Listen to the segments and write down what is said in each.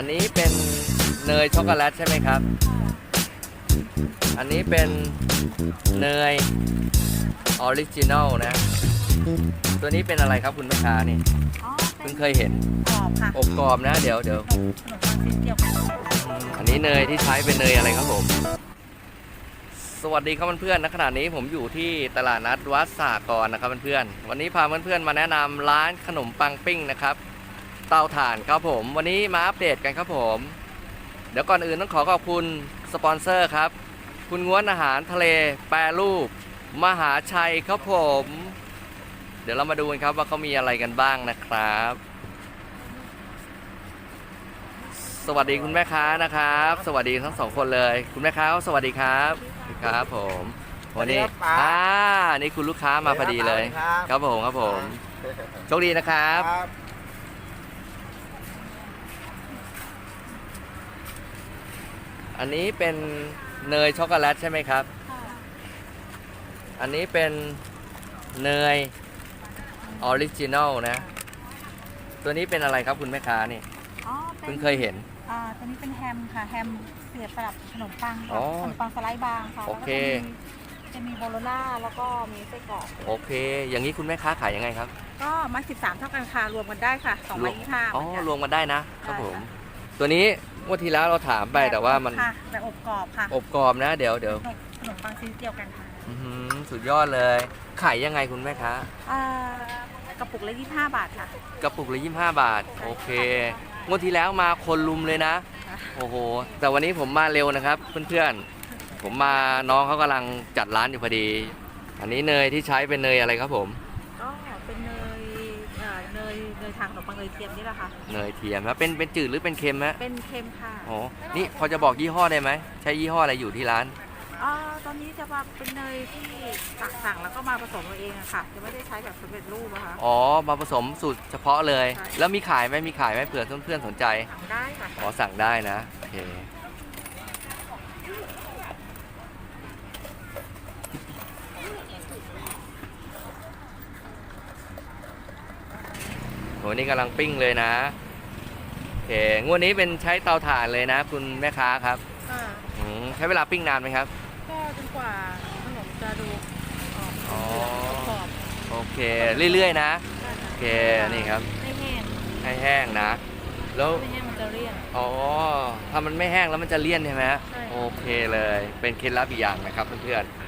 อันนี้เป็นเนยช็อกโกแลตใช่ไหมครับ อันนี้เป็นเนยออริจินอลนะ ตัวนี้เป็นอะไรครับคุณแม่ค้านี่อ๋อเพิ่งเคยเห็นกรอบค่ะอบกรอบนะ เดี๋ยวเดี๋ยวขนมปังชิ้นเดียวกันอันนี้เนยที่ใช้เป็นเนยอะไรครับผม สวัสดีครับเพื่อนๆณขณะนี้ผมอยู่ที่ตลาดนัดวัดสากรนะครับเพื่อนๆวันนี้พาเพื่อนๆมาแนะนำร้านขนมปังปิ้งนะครับ เตาถ่านครับผม วันนี้มาอัปเดตกันครับผม เดี๋ยวก่อนอื่นต้องขอขอบคุณสปอนเซอร์ครับ คุณง้วนอาหารทะเลแปรรูป มหาชัยครับผม เดี๋ยวเรามาดูกันครับว่าเขามีอะไรกันบ้างนะครับ สวัสดีคุณแม่ค้านะครับ สวัสดีทั้งสองคนเลย คุณแม่ค้าสวัสดีครับครับผม วันนี้สวัสดีครับป๋า อ่านี่คุณลูกค้ามาพอดีเลย ครับครับผมครับผมโชคดีนะครับ ครับ อันนี้เป็นเนยช็อกโกแลตใช่ไหมครับ อันนี้เป็นเนยออริจินอลนะ ตัวนี้เป็นอะไรครับคุณแม่ค้านี่อ๋อเป็เพิ่นงเคยเห็น อ่าตัวนี้เป็นแฮมค่ะ แฮมเสียบสลับขนมปังอ๋ค่ะอขนมปังสไลด์บางค่ะโอเค แล้วก็จะมีจะมีโบโลน่าแล้วก็มีไส้กรอก โอเค อย่างนี้คุณแม่ค้าขายยังไงครับก็มา13เท่ากันค่ะ รวมกันได้ค่ะ2รใบวมยี่ห้า อ๋อเหมือนกันรวมกันได้นะครับได้ผมค่ะ ตัวนี้งวดที่แล้วเราถามไปแต่ว่ามันค่ะแบบอบกรอบค่ะอบกรอบนะเดี๋ยวเดี๋ยวขนมปังชิ้นเดียวกันค่ะอื้อหือสุดยอดเลย ขายยังไงคุณแม่ค้าอ่ากระปุกละ25 บาทค่ะ กระปุกละ25บาท โอเคงวดที่แล้วมาคนลุมเลยนะ ค่ะ โอ้โห แต่วันนี้ผมมาเร็วนะครับ เพื่อนๆ ผมมาน้องเขากำลังจัดร้านอยู่พอดี อันนี้เนยที่ใช้เป็นเนยอะไรครับผม ทางขนมปังเนยเทียมนี่แหละค่ะ เนยเทียมแล้วเป็นเป็นจืดหรือเป็นเค็มฮะเป็นเค็มค่ะโอ้นี่พอจะบอกยี่ห้อได้ไหมใช้ยี่ห้ออะไรอยู่ที่ร้านอ่าตอนนี้จะมาเป็นเนยที่สั่งสั่งแล้วก็มาผสมเอาเองอะค่ะ จะไม่ได้ใช้แบบสำเร็จรูปอะค่ะ อ๋อ มาผสมสูตรเฉพาะเลย ใช่ แล้วมีขายไหมมีขายไหมเผื่อเพื่อนๆสนใจ สั่งได้ค่ะอ๋อสั่งได้นะ โอเค นี่กำลังปิ้งเลยนะโอเคงวดนี้เป็นใช้เตาถ่านเลยนะ คุณแม่ค้าครับค่ะอืมใช้เวลาปิ้งนานไหมครับ ก็จนกว่าขนมจะดูออกอ๋อ กรอบโอเค เรื่อยๆนะๆได้ะโอเคนี่ครับ ไม่แห้งให้แห้งนะ แล้วไม่แห้งมันจะเลี่ยน อ๋อถ้ามันไม่แห้งแล้วมันจะเลี่ยนใช่ไหมใช่ โอเคเลย เป็นเคล็ดลับอีกอย่างนะครับเพื่อนๆ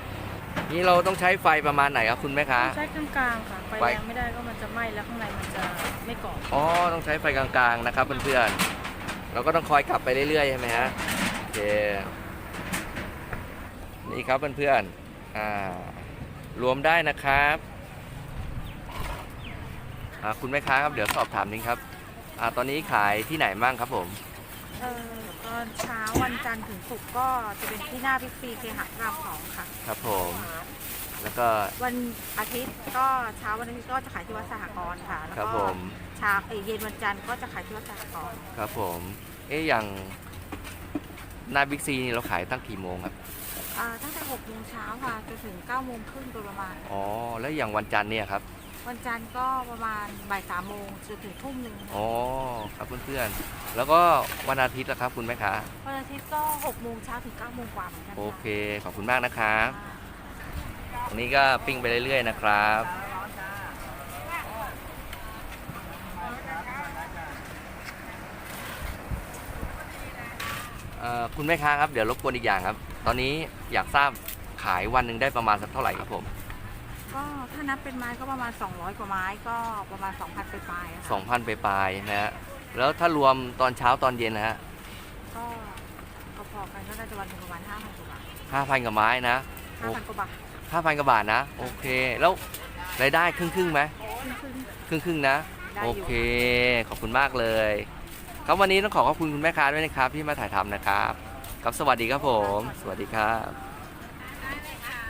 นี่เราต้องใช้ไฟประมาณไหนครับคุณแม่ค้า ใช้กลางๆค่ะไฟไฟแรงไม่ได้ก็มันจะไหม้แล้วข้างในมันจะไม่กรอบอ๋อ ต้องใช้ไฟกลางๆนะครับเพื่อนๆ เราก็ต้องคอยกลับไปเรื่อยๆใช่ไหมฮะ โอเค นี่ครับเพื่อนๆ อ่า รวมได้นะครับอ่าคุณแม่ค้าครับเดี๋ยวสอบถามนิดครับอ่าตอนนี้ขายที่ไหนบ้างครับผม เอ่อตอนเช้าวันจันทร์ถึงศุกร์ก็จะเป็นที่หน้าบิ๊กซีเคหะรามสองค่ะ ครับผม แล้วก็ วันอาทิตย์ก็เช้าวันอาทิตย์ก็จะขายที่วัดสหกรณ์ค่ะ แล้วครับก็ผม เช้าเอ่ยเย็นวันจันทร์ก็จะขายที่วัดสหกรณ์ครับผม เอ๊ะอย่างหน้าบิ๊กซีนี่เราขายตั้งกี่โมงครับ อ่าตั้งแต่6โมงเช้าค่ะจนถึง9โมงครึ่งโดยประมาณ อ๋อ แล้วอย่างวันจันทร์เนี่ยครับ วันจันทร์ก็ประมาณบ่ายสามโมงจนถึงทุ่มหนึ่งค่ะอ๋อครับเพื่อนๆ แล้วก็วันอาทิตย์ละครับคุณแม่ค้าวันอาทิตย์ก็6โมงเช้าถึง9โมงกว่าเหมือนกันโอค่ะเค ขอบคุณมากนะครับอ่าอันนี้ก็ปิ้งไปเรื่อยๆนะครับ เอ่อคุณแม่ค้าครับเดี๋ยวรบกวนอีกอย่างครับ ตอนนี้อยากทราบขายวันหนึ่งได้ประมาณสักเท่าไหร่ครับผม ก็ถ้านับเป็นไม้ก็ประมาณ 200 กว่าไม้ก็ประมาณ 2,000ไปปลายๆอะค่ะ2,000ไปปลายๆนะฮะแล้วถ้ารวมตอนเช้าตอนเย็นนะฮะก็พอๆกันก็น่าจะวันหนึ่งประมาณ5,000กว่าบาท5,000กับไม้นะ5,000กว่าบาท5,000กว่าบาทนะ โอเค แล้วรายได้ครึ่งครึ่งๆไหมครึ่งครึ่งครึ่งๆนะ ๆได้โออยู่ เค ขอบคุณมากเลย ครับวันนี้ต้องขอขอบคุณคุณแม่ค้าด้วยนะครับที่มาถ่ายทำนะครับ ครับสวัสดีครับผม สวัสดีครับ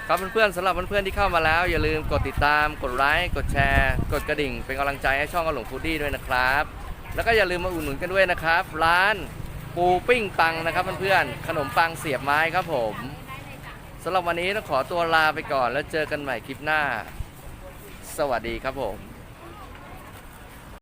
ครับเพื่อนๆสำหรับเพื่อนๆที่เข้ามาแล้ว อย่าลืมกดติดตามกดไลค์กดแชร์ กดกระดิ่ง เป็นกำลังใจให้ช่องกระหลงฟูดดี้ด้วยนะครับ แล้วก็อย่าลืมมาอุดหนุนกันด้วยนะครับ ร้านปูปิ้งปังนะครับเพื่อนๆขนมปังเสียบไม้ครับผมสำหรับวันนี้ต้องขอตัวลาไปก่อนแล้วเจอกันใหม่คลิปหน้า สวัสดีครับผม